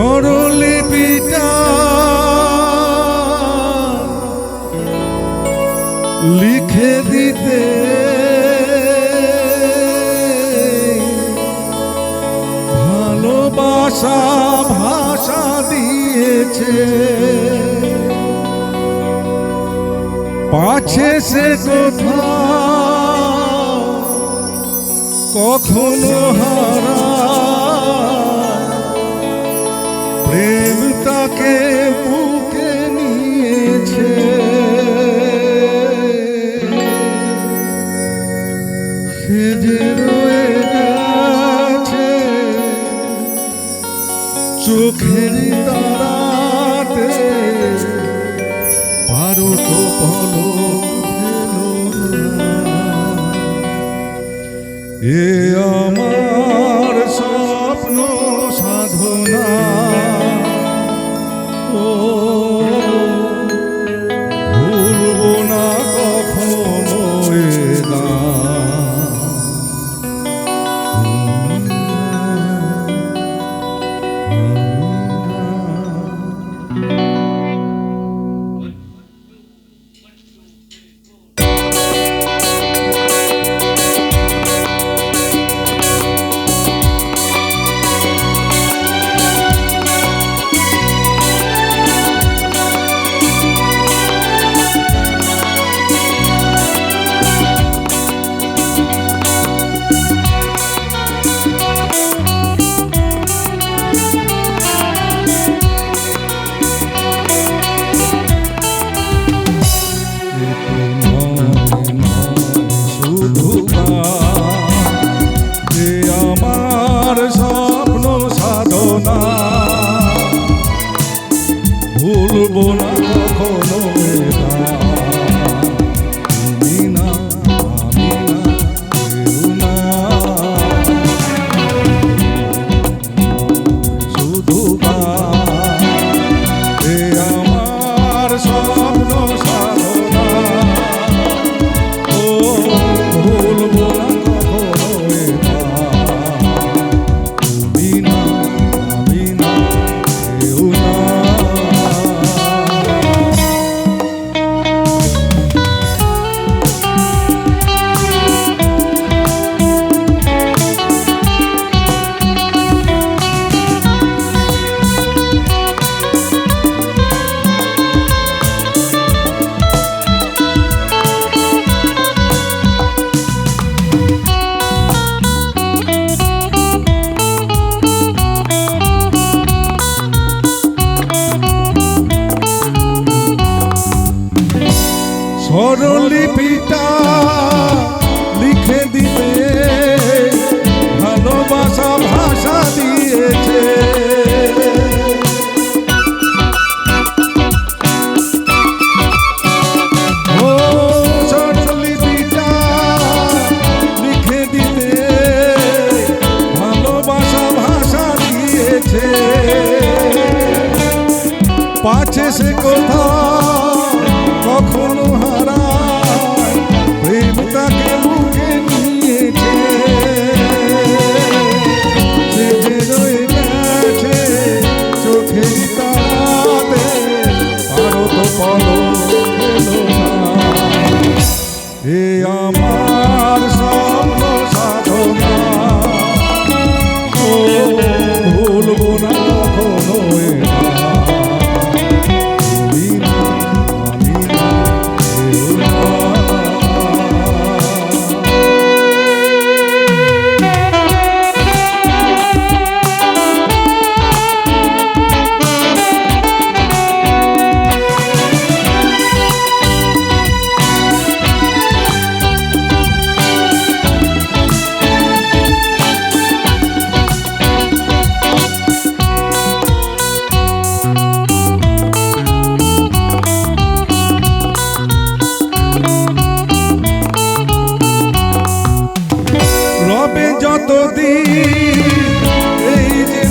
হরলিপিটা লিখে দিতে। ভালোবাসা ভাষা দিয়েছে। পাছে সে কোথা কখনো হারা আমার স্বপ্ন সাধনা। পাচ্ছে সে কোথা কখনো হারা কতদিন এই যে